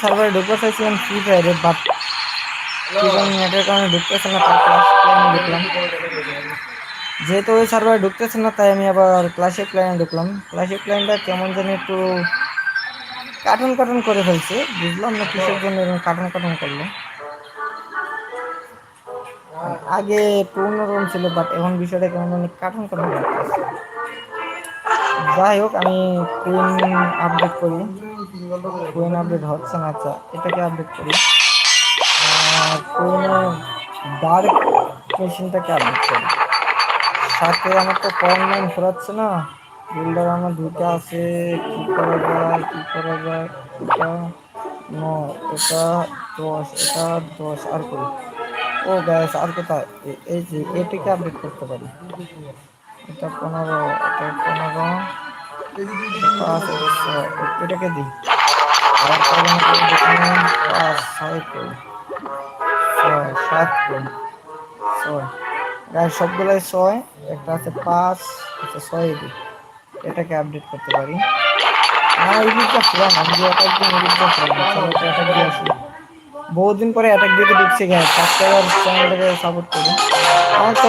সার্ভারে ঢুকতে চাইছিলাম ফ্রি ফায়ারে বাট নেটের কারণে ঢুকতেছে না তাই ঢুকলাম। যেহেতু ওই সার্ভারে ঢুকতেছে না, তাই আমি আবার ক্লাসিক প্ল্যানে ঢুকলাম। ক্লাসিক প্ল্যানটা কেমন জানি একটু কার্টুন কার্টুন করে ফেলছে, বুঝলাম না কিসের জন্য এরকম কার্টুন কার্টুন করল। আগে একটু অন্যরকম ছিল বাট এখন বিষয়টা কেমন জানি কার্টুন কার্টুন লাগতেছে যাই হোক আমি কুইন আপডেট করি। কুইন আপডেট হচ্ছে না আচ্ছা এটাকে আপডেট করি। কুইনের ডার্ক মেশিনটাকে আপডেট করি। সাথে আমার তো পয়েন্ট ঘোরাচ্ছে না। বিল্ডার আমার দুটো আছে, কি করা যায়, কী করা যায়, এটা ন, এটা দশ এটা দশ, আর করি ও গ্যাস আর কোথায়? এই যে, এটাকে আপডেট করতে পারি। এটা পনেরো এটা পনেরো পাঁচ এটাকে দিই। ছয় সাত ছয়। সবগুলাই ছয়, একটা আছে পাঁচ আচ্ছা ছয় এটাকে আপডেট করতে পারি। একটা দিয়ে আসি। বহুদিন পরে অ্যাটাক গায়ে সাবস্ক্রাইবার সাপোর্ট করি। আমার তো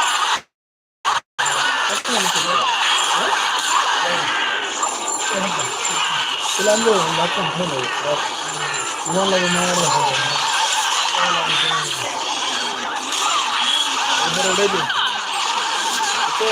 ಇಲ್ಲ ಅಂದ್ರೆ ಡಾಕ್ಟರ್ ಹೇಳಿ ಇವೆಲ್ಲ ಮಾಡಿ ಹೇಳಿ ಓಕೆ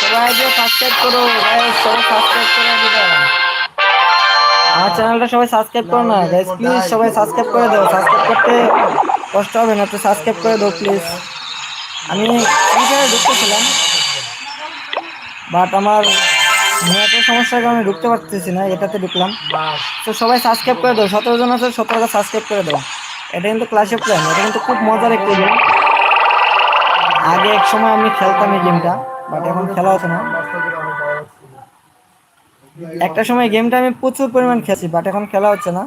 সবাই যে সাবস্ক্রাইব করো গাইস সবাই সাবস্ক্রাইব করে আমার চ্যানেলটা সবাই সাবস্ক্রাইব করো না গাইস প্লিজ সবাই সাবস্ক্রাইব করে দাও সাবস্ক্রাইব করতে কষ্ট হবে না তো সাবস্ক্রাইব করে দাও প্লিজ আমি ফ্রি ঢুকতেছিলাম বাট আমার নেটের সমস্যার কারণে ঢুকতে পারতেছি না এটাতে ঢুকলাম। তো সবাই সাবস্ক্রাইব করে দাও সতেরো জন আছে সতেরোটা সাবস্ক্রাইব করে দাও। এটা কিন্তু ক্লাসে প্ল্যান এটা কিন্তু খুব মজার একটি গেম আগে এক সময় আমি খেলতাম এই গেমটা বাট এখন খেলা হচ্ছে না। একটা সময় গেমটা আমি প্রচুর পরিমাণ খেলছি বাট এখন খেলা হচ্ছে না।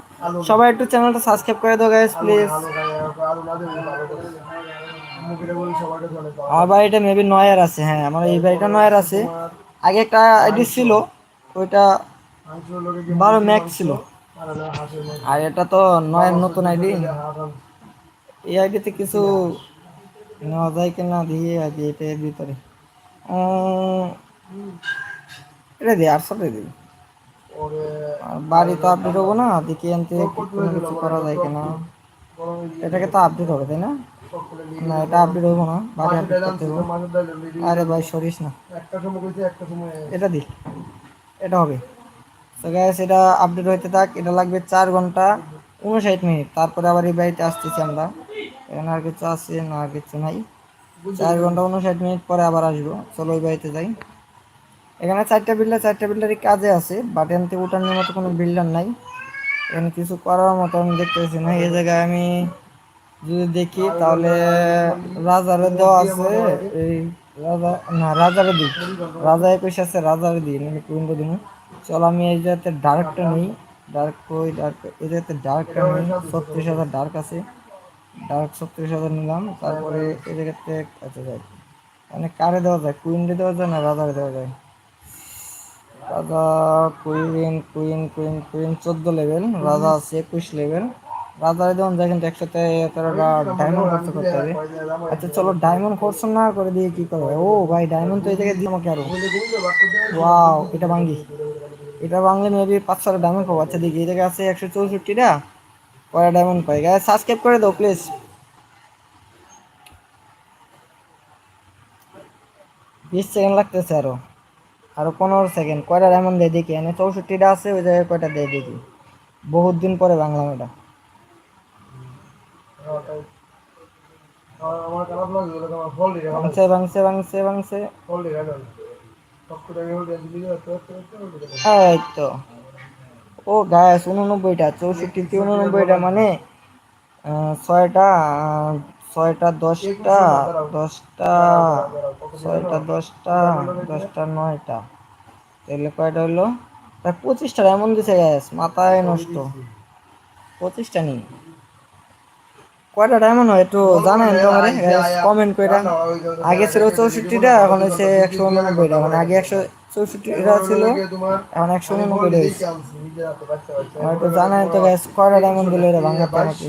সবাই একটু চ্যানেলটা সাবস্ক্রাইব করে দাও গাইস প্লিজ আমার বাড়িটা মেবি নয়ার আছে হ্যাঁ আমার এই বাড়িটা নয়ার আছে। আগে একটা আইডি ছিল, ওইটা বারো ম্যাক্স ছিল। আর এটা তো নয়ের নতুন আইডি। এই আইডিতে কিছু যায় কিনা দিয়ে আগে এটার ভিতরে। এটা দিই আটশোটা দিই বাড়ি তো আপডেট হব না দেখি আনতে কোনো কিছু করা যায় কিনা। এটাকে তো আপডেট হবে তাই না? না এটা আপডেট হব না বাড়ি আপডেট করতে হবে। আরে ভাই সরিস না। এটা দি এটা হবে। তো গ্যাস এটা আপডেট হইতে থাক এটা লাগবে চার ঘণ্টা উনষাট মিনিট। তারপরে আবার এই বাড়িতে আসতেছি আমরা। এখানে আর কিছু আছে, না আর কিছু নাই। চার ঘণ্টা উনষাট মিনিট পরে আবার আসব। চলো ওই বাড়িতে যাই। এখানে চারটা বিল্ডার চারটা বিল্ডারই কাজে আছে বাট এনতে উঠানোর মতো কোনো বিল্ডার নাই। এখানে কিছু করার মতো আমি দেখতেছি না। এই জায়গায় আমি যদি দেখি, তাহলে রাজারে দেওয়া আছে, এই রাজা, না, রাজারে দিই। রাজা একুশ আছে, রাজারে দিই আমি দিন। চলো আমি এই জায়গাতে ডার্কটা নিই। ডার্ক কই ডার্ক এই জায়গাতে ডার্কটা নিই। ছত্রিশ হাজার ডার্ক আছে। ডার্ক ছত্রিশ হাজার নিলাম, তারপরে এই জায়গাতে আচ্ছা যাই মানে কারে দেওয়া যায়? কুইনরে দেওয়া যায় না রাজারে দেওয়া যায়? রাজা, কুইন কুইন কুইন কুইন, চোদ্দ লেভেল রাজা আছে একুশ লেভেল রাজারে দেওয়া যায় কিন্তু একসাথে তেরোটা ডায়মন্ড খরচ করতে হবে। আচ্ছা চলো ডায়মন্ড খরচ না করে দিয়ে কি করবে? ও ভাই ডায়মন্ড তো এই জায়গায় দিল আমাকে আরও। ওয়াও এটা ভাঙ্গি। এটা ভাঙলে মেবি পাঁচ ছটা ডায়মন্ড পাবো। আচ্ছা দেখি, এই জায়গায় আছে একশো চৌষট্টিটা। কয়টা ডায়মন্ড পাই গায়ে সাবস্ক্রাইব করে দাও প্লিজ বিশ সেকেন্ড লাগতেছে আরও আরও পনেরো সেকেন্ড কয়টা ডায়মন্ড দিয়ে দেখি এনে চৌষট্টিটা আছে ওই জায়গায় কয়টা দিয়ে দেখি বহুত দিন পরে বাংলা দিলে ভাঙছে ভাঙছে তো ও গ্যাস উননব্বইটা চৌষট্টিতে উননব্বইটা মানে ছয়টা ছয়টা দশটা দশটা, ছয়টা দশটা দশটা নয়টা। তাহলে কয়টা হইল প্রায় পঁচিশটা, এমন দিছে গ্যাস মাথায় নষ্ট। পঁচিশটা নেই। কয়টা ডায়মন্ড হয় একটু জানেন তো আমারে কমেন্ট করে আগে ছিল চৌষট্টিটা, এখন হচ্ছে একশো উননব্বইটা মানে আগে একশো চৌষট্টিটা ছিল। এখন একশো বাচ্চা আমার একটু জানেন তো গ্যাস কয়টা ডায়মন্ড দিলে এটা ভাঙাতে আমাকে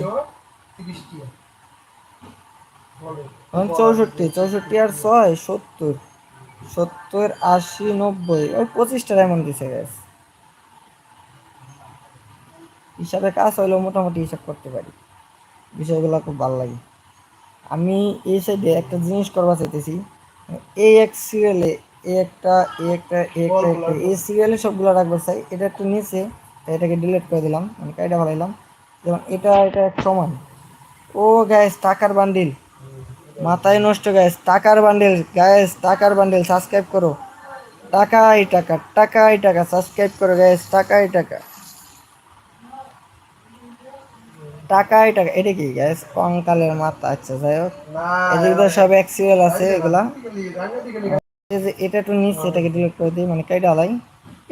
এখন চৌষট্টি চৌষট্টি আর ছয় সত্তর। সত্তর আশি নব্বই ওই পঁচিশটা ডায়মন্ড দিছে গ্যাস হিসাবে কাজ হইলেও মোটামুটি হিসাব করতে পারি। বিষয়গুলো খুব ভালো লাগে। আমি এই সাইডে একটা জিনিস করবা চাইতেছি। এই এক সিরিয়ালে একটা একটা একটা একটা। এই সিরিয়ালে সবগুলো রাখবার চাই এটা একটু নিচে এটাকে ডিলিট করে দিলাম। মানে কাইটা ভালাইলাম যেমন এটা এটা এক সমান। ও গ্যাস টাকার বান্ডিল মাথায় নষ্ট গ্যাস টাকার বান্ডেল গ্যাস টাকার বান্ডেল সাবস্ক্রাইব করো। টাকাই টাকা টাকাই টাকা সাবস্ক্রাইব করো গ্যাস টাকাই টাকা। টাকাই টাকা এটা কি গ্যাস কঙ্কালের মাথা আচ্ছা যাই হোক। এদিকে সব এক সিরিয়াল আছে এগুলা। যে এটা একটু নিচে এটাকে ডিলিট করে দিই মানে কাইটা আলাই।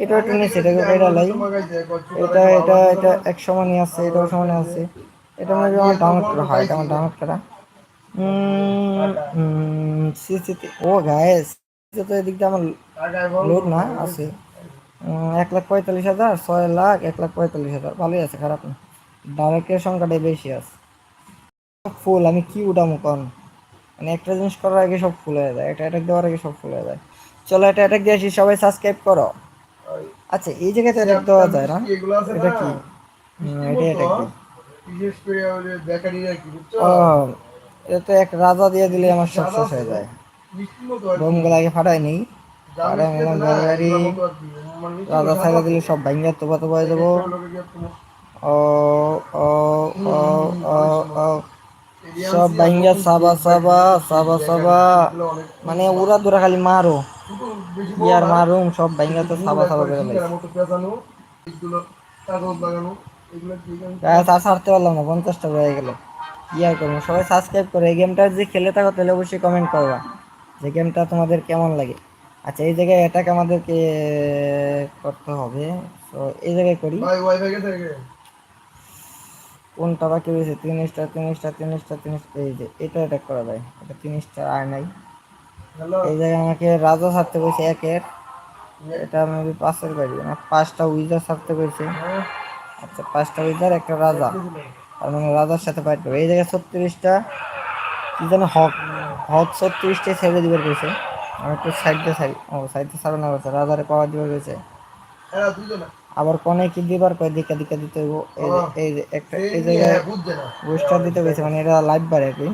এটা একটু নিচে এটাকে কাইটা আলাই। এটা এটা এটা এক সমানই আছে এটাও সমানই আছে। এটা মনে আমার ডাউনলোড করা হয় এটা আমার ডাউনলোড করা সিসিতে ও গায়েস তো এদিক দিয়ে আমার লোড না আছে। এক লাখ পঁয়তাল্লিশ হাজার ছয় লাখ এক লাখ পঁয়তাল্লিশ হাজার ভালোই আছে খারাপ না। ডাইরেক্টের সংখ্যাটাই বেশি আছে। ফুল আমি কি উঠামো কন? মানে একটা জিনিস করার আগে সব ফুল হয়ে যায় একটা অ্যাটাক দেওয়ার আগে সব ফুল হয়ে যায়। চলো এটা অ্যাটাক দিয়ে আসি সবাই সাবস্ক্রাইব করো। আচ্ছা এই জায়গাতে অ্যাটাক দেওয়া যায় না? এটা কি? এটাই অ্যাটাক বিশেষ করে ওই বেকারিরা কি বুঝছ? এটা তো এক রাজা দিয়ে দিলে আমার সব শেষ হয়ে যায়। আর। বোমগুলো আগে ফাটাই নেই আর রাজা ছাইড়া দিলে সব ভাঙ্গা হয়ে যাব ও ও ও ও ও সব ভাঙ্গা সাবা সাবা সাবা সাবা। মানে ওরা দুরা খালি মারো। ইয়ার মারুম সব ভাঙ্গা তো সাবা সাবা করে আর ছাড়তে পারলাম না, পঞ্চাশটা হয়ে গেল। আর করব? সবাই সাবস্ক্রাইব করে। এই গেমটা যদি খেলে থাকো, তাহলে অবশ্যই কমেন্ট করবা যে গেমটা তোমাদের কেমন লাগে। আচ্ছা এই জায়গায় অ্যাটাক আমাদেরকে করতে হবে। তো এই জায়গায় করি ভাই ওয়াইফাই গেছে গে কোনটা বাকি রয়েছে? তিন স্টার তিন স্টার তিন স্টার তিন স্টার এই যে এটা অ্যাটাক করা যায়। এটা তিন স্টার আর নাই এই জায়গায় আমাকে রাজা ছাড়তে বলছে একের। এটা মেবি পাঁচের বাড়ি আমার পাঁচটা উইজার ছাড়তে বলছে। আচ্ছা পাঁচটা উইজার একটা রাজা। তার মানে রাজার সাথে ফাইট করবে। এই জায়গায় ছত্রিশটা কি যেন হক হক ছত্রিশটা ছেড়ে দিবার কইছে আমি একটু সাইডে সাই ও সাইডে সারানো না রাজারে পাওয়ার দিবার কইছে হ্যাঁ দুইজন আবার কোনে কি দিবার কয় দিকা দিকা দিতে এই একটা, এই জায়গায় না বুস্টার দিতে কইছে মানে এটা লাইভ বাড়ে আর কি।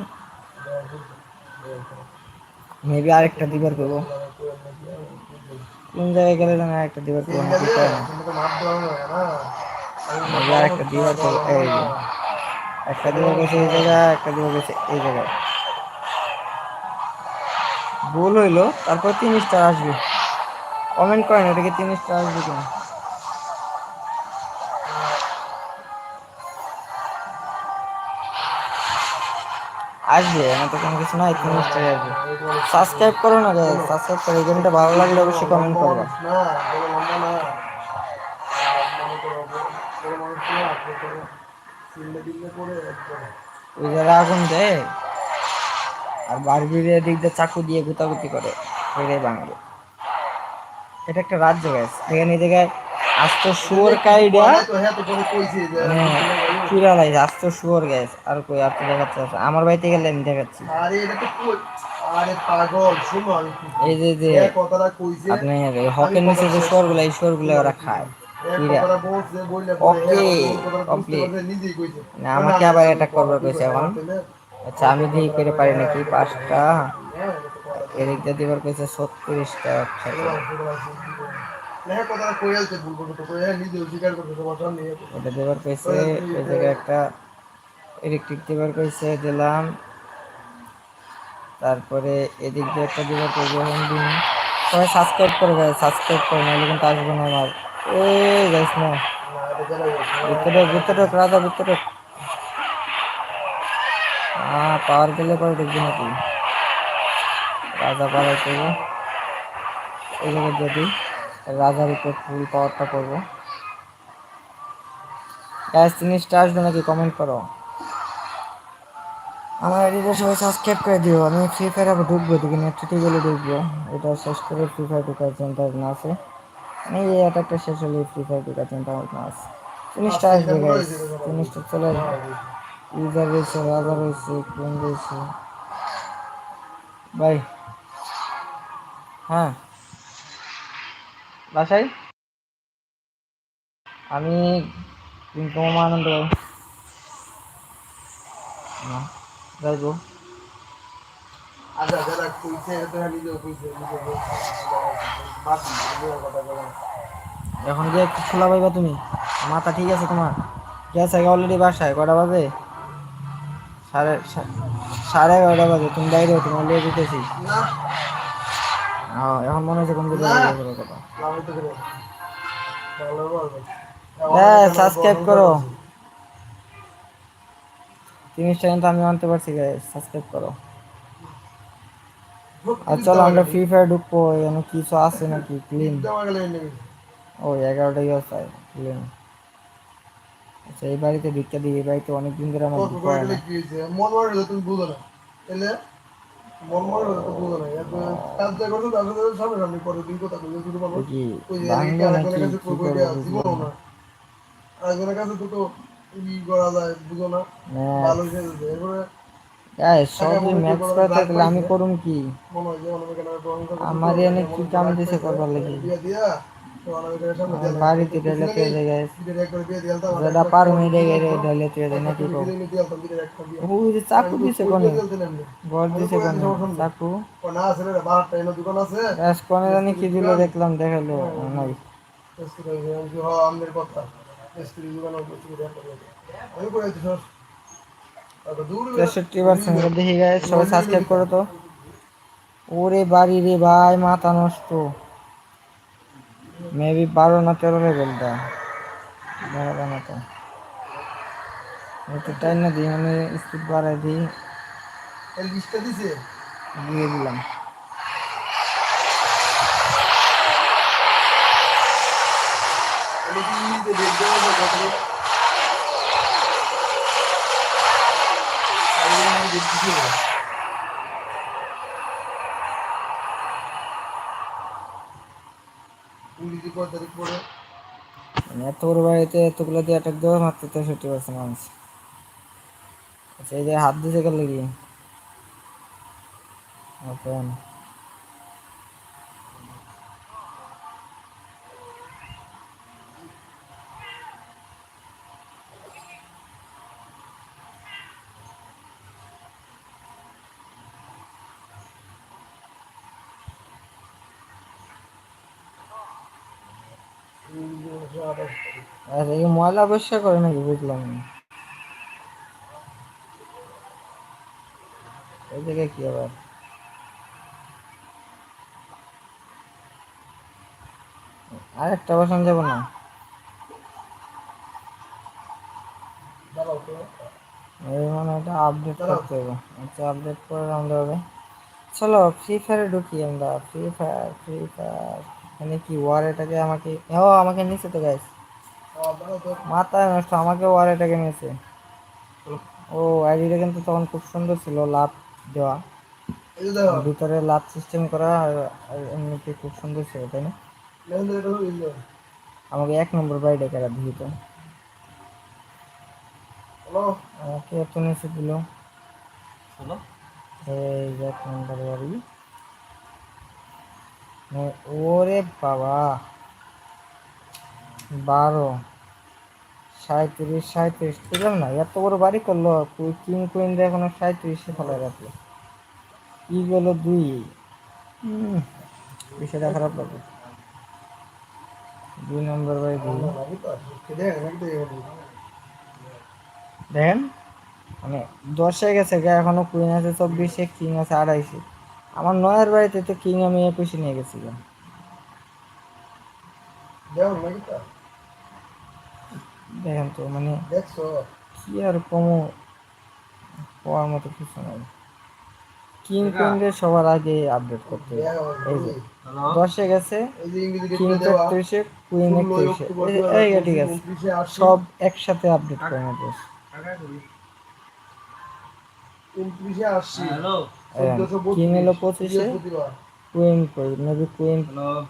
মেবি আরেকটা দিবার করব। কোন জায়গায় গেলে যেন আরেকটা দিবার করব, না না না। আমি মেবি আরেকটা দিবার করব, এই একটা দিবার গেছে এই জায়গায় একটা দিবার গেছে এই জায়গায়। ভুল হইল, তারপর তিন স্টার আসবে। কমেন্ট করেন এটাকে তিন স্টার আসবে কিনা? আসবে আমার তো কোনো কিছু নাই তিন স্টার আসবে সাবস্ক্রাইব করো না গাইস সাবস্ক্রাইব করো, এই গেমটা ভালো লাগলে অবশ্যই কমেন্ট করবা। ওই জায়গায় আগুন দেয় আর বারবির দিক দিয়ে চাকু দিয়ে গুতাগুতি করে, এটাই বাঙালি। এটা একটা রাজ্য গ্যাস এখানে এই জায়গায় কাইডা হ্যাঁ তো করে কইছি যে চুরা লাই শুয়োর গ্যাস আর কই আর তো দেখাচ্ছে আমার বাড়িতে গেলে আমি দেখাচ্ছি। আরে এটা তো কই? আরে পাগল শুনো আমি কি এই যে যে কথাটা কইছে আপনি হকের নিচে যে শুয়োরগুলো এই শুয়োরগুলো ওরা খায়। ওকে, না, আমাকে আবার attack করবে কইছে এখন। আচ্ছা আমি দিয়ে করে পারি নাকি? পাঁচটা? এদিক দিয়ে দিবার কইছে ছত্রিশটা একসাথে এটা দেবার কইছে এই জায়গায় একটা ইলেকট্রিক দেবার কইছে দিলাম। তারপরে এদিক দিয়ে একটা দেবার কইছে এখন দিন। সবাই সাবস্ক্রাইব করে গাইস সাবস্ক্রাইব করে নাহলে কিন্তু আসবে না আমার। এই গাইস না। না ভিতরে ভিতরে রাজা ভিতরে। হ্যাঁ পাওয়ার গেলে পরে দেখবি নাকি। রাজা পাওয়ার এই জায়গায় যদি রাজার উপর ফুল পাওয়ারটা করব গ্যাস জিনিসটা আসবে নাকি? কমেন্ট করো। আমার এডিটে সবাই সাবস্ক্রাইব করে দিও। আমি ফ্রি ফায়ার আবার ঢুকবো দিকে নেটটি গেলে ঢুকবো। এটা শেষ করে ফ্রি ফায়ার ঢুকার চিন্তা ভাবনা আছে। আমি এই অ্যাটাকটা শেষ হলে ফ্রি ফায়ার ঢুকার চিন্তা ভাবনা আছে। জিনিসটা আসবে গ্যাস জিনিসটা চলে আসবে। ইউজার রয়েছে রাজা রয়েছে কোন রয়েছে। বাই হ্যাঁ। বাসায়? আমি আনন্দ যাইবো। আচ্ছা যারা কইছে নিজেও কইছে এখন গিয়ে একটু ছোলা পাইবা তুমি মাথা ঠিক আছে তোমার? গেছে অলরেডি বাসায় কটা বাজে? সাড়ে সাড়ে এগারোটা বাজে তুমি বাইরে তোমার লিয়ে দিতেছি না হ্যাঁ এখন মনে হচ্ছে কম্পিউটার কথা। তো ভালো হ্যাঁ সাবস্ক্রাইব করো। জিনিসটা কিন্তু আমি আনতে পারছি সাবস্ক্রাইব করো। আর চলো আমরা ফ্রি ফায়ার ঢুকবো এখানে কিছু আছে নাকি? ক্লিন ও এগারোটা আছে ক্লিন আচ্ছা এই বাড়িতে ভিক্ষা দিই এই বাড়িতে অনেক দিন ধরে আমার মন মারে তুমি বুঝো না। আরেকজনের কাছে তো করা যায় বুঝো না। ভালো খেলছে। এরপরে আমি করুম কি? আমার এনে কি কাম দিছে করবার লাগি? ওই যে চাকু দিছে কোনে? গড় দিছে কোনে? চাকু? ও না আছে রে দোকান আছে কোনে জানি কি দেখলাম, দেখাল, নাই। দেখি, গাইস, সবাই সাবস্ক্রাইব করো তো। ওরে বাড়ি রে ভাই, মাথা নষ্ট। মেবি বারো না তেরো লেভেলটা বারো না তো। একটু টাইম না দিই আমি স্পিড বাড়াই দিই। লিস্টটা দিছে? দিয়ে দিলাম। আমি কি নিতে দেখতে হবে কত আমি দেখছি না পুলিশ কয় তারিখ পরে মানে এত বড় বাড়িতে এতগুলো দিয়ে অ্যাটাক দেওয়া মাত্র তেষট্টি পার্সেন্ট মানুষ। আচ্ছা এই যে হাত দিতে গেলে কি? ওপেন আচ্ছা এই ময়লা পরিষ্কার করে নাকি বুঝলাম না। জায়গায় কি আবার? আরেকটা বসান যাব না? এই মানে এটা আপডেট করতে হবে। আচ্ছা আপডেট করে আনতে হবে। চলো ফ্রি ফায়ারে ঢুকি আমরা। ফ্রি ফায়ার ফ্রি ফায়ার মানে কি ওয়ার এটাকে আমাকে ও আমাকে নিচে তো তো মাথায় নষ্ট আমাকে ওয়ার এটাকে নিয়েছে। ও আইডিটা কিন্তু তখন খুব সুন্দর ছিল লাভ দেওয়া। ভিতরে লাভ সিস্টেম করা আর এমনিতে খুব সুন্দর ছিল তাই না? আমাকে এক নম্বর বাড়িটা কেরা দিত হ্যালো আমাকে এত নিচে দিল। এই এক নম্বর বাড়ি। ওরে বাবা। বারো। সাঁত্রিশ সাঁত্রিশ বুঝলাম না? এত বড় বাড়ি করল কিং কুইন দিয়ে এখনও সাঁত্রিশে ফেলে রাখল। ই গেল দুই? বিষয়টা খারাপ লাগে দুই নম্বর বাড়ি দিই দেখেন মানে দশে গেছে গা, এখনও কুইন আছে, চব্বিশে কিং আছে, আড়াইশে। আমার নয়ের বাড়িতে তো কিং আমি একুশে নিয়ে গেছি গা। দেও তো। দেখেন তো মানে দেখছ? কি আর কমো? হওয়ার মতো কিছু নাই। কিং কুইনকে সবার আগে আপডেট করতে এই যে দশে গেছে এই যে ইংরেজি কিং দেওয়া। কুইন একত্রিশে এই- ঠিক আছে। সব একসাথে আপডেট করে নেবে। কিং এলো পঁচিশে কুইন কই? Maybe queen hello?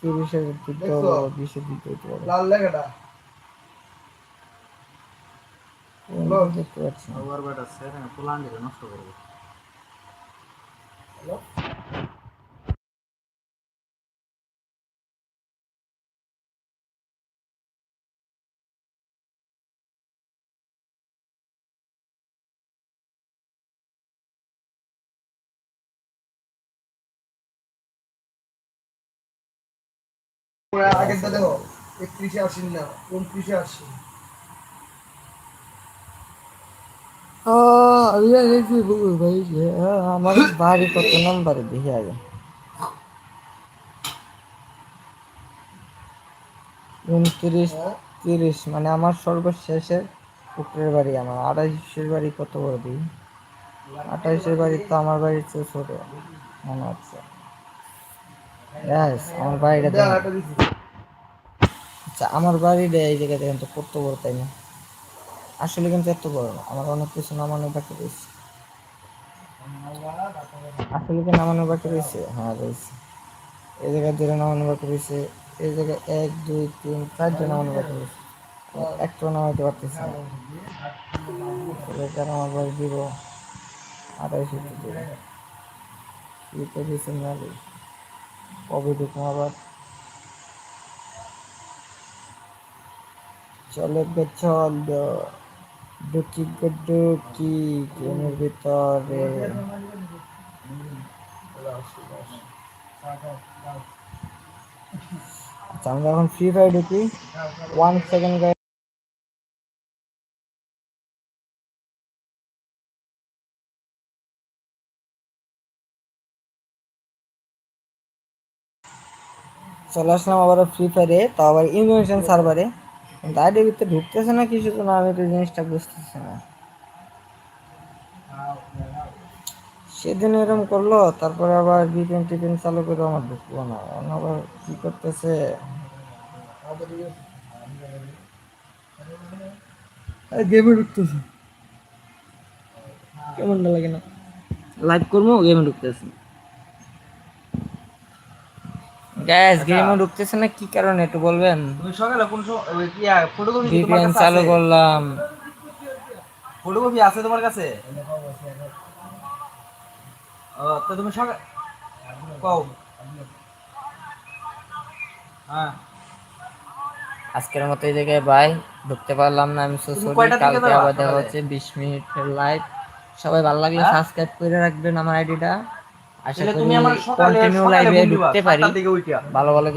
তিরিশে দিতে? হবে বিশে দিতে পারে। লাল লেখাটা কুইন হ্যালো? দেখতে পাচ্ছি। নষ্ট করবে আগেরটা দেখো একত্রিশে আশি না উনত্রিশে আশি আহ, আমি আর দেখছি বাবু ভাই যে, আহ, আমার বাড়ি কত নাম্বারে দেখি আগে উনত্রিশ, তিরিশ মানে আমার সর্বশেষের পুকুরের বাড়ি আমার। আঠাইশের বাড়ি কত বড় দিই আঠাইশের বাড়ি তো আমার বাড়ির চেয়ে ছোট মনে হচ্ছে। আমার বাড়িটা আচ্ছা আমার বাড়িটা এই জায়গায় দেখেন তো কত বড় তাই না? আসলে কিন্তু এত বড় না, আমার অনেক কিছু নামানো বাকি রয়েছে। আসলে কি নামানো বাকি রয়েছে? হ্যাঁ রয়েছে। এই জায়গায় দুটো নামানো বাকি রয়েছে। এই জায়গায় এক, দুই, তিন, চারটে নামানো বাকি রয়েছে। আমি একটাও নামাইতে পারতেছি না। আমার বাড়ি দিব আড়াইশো দিব না কবে ঢুকবো আবার? চলে চল দ- ঢুকি গে গেমের ভিতরে আমরা এখন ফ্রি ফায়ার ঢুকি। ওয়ান সেকেন্ড চলে আসলাম আবার ফ্রি ফায়ারে তাও আবার ইনভেনশন সার্ভারে আইডির ভিতরে ঢুকতেছে না কিছু তো না আমি তো জিনিসটা বুঝতেছি না। সেদিন এরকম করল তারপরে আবার ভিপিএন টিপিএন চালু করে আমার ঢুকলো না। এখন আবার কি করতেছে? গেমে ঢুকতেছে। কেমনটা লাগে না? লাইভ করব গেমে ঢুকতেছে। গ্যাস গেমে ঢুকতেছে না? কি কারণে? একটু বলবেন? তুমি সকালে কোন সময় কি ফটোকপি ভিপিএন চালু করলাম। ফটোকপি আছে তোমার কাছে? ও তো তুমি সকাল কও। হ্যাঁ। আজকের মতো এই জায়গায় বাই ঢুকতে পারলাম না আমি সরি কালকে আবার দেখা? হচ্ছে বিশ মিনিটের লাইভ সবাই ভালো লাগলে হ্যাঁ? সাবস্ক্রাইব করে রাখবেন আমার আইডিটা আশা করি তুমি আমার সকালে কন্টিনিউ সকালে লাইভে ঢুকতে পারি। ভালো ভালো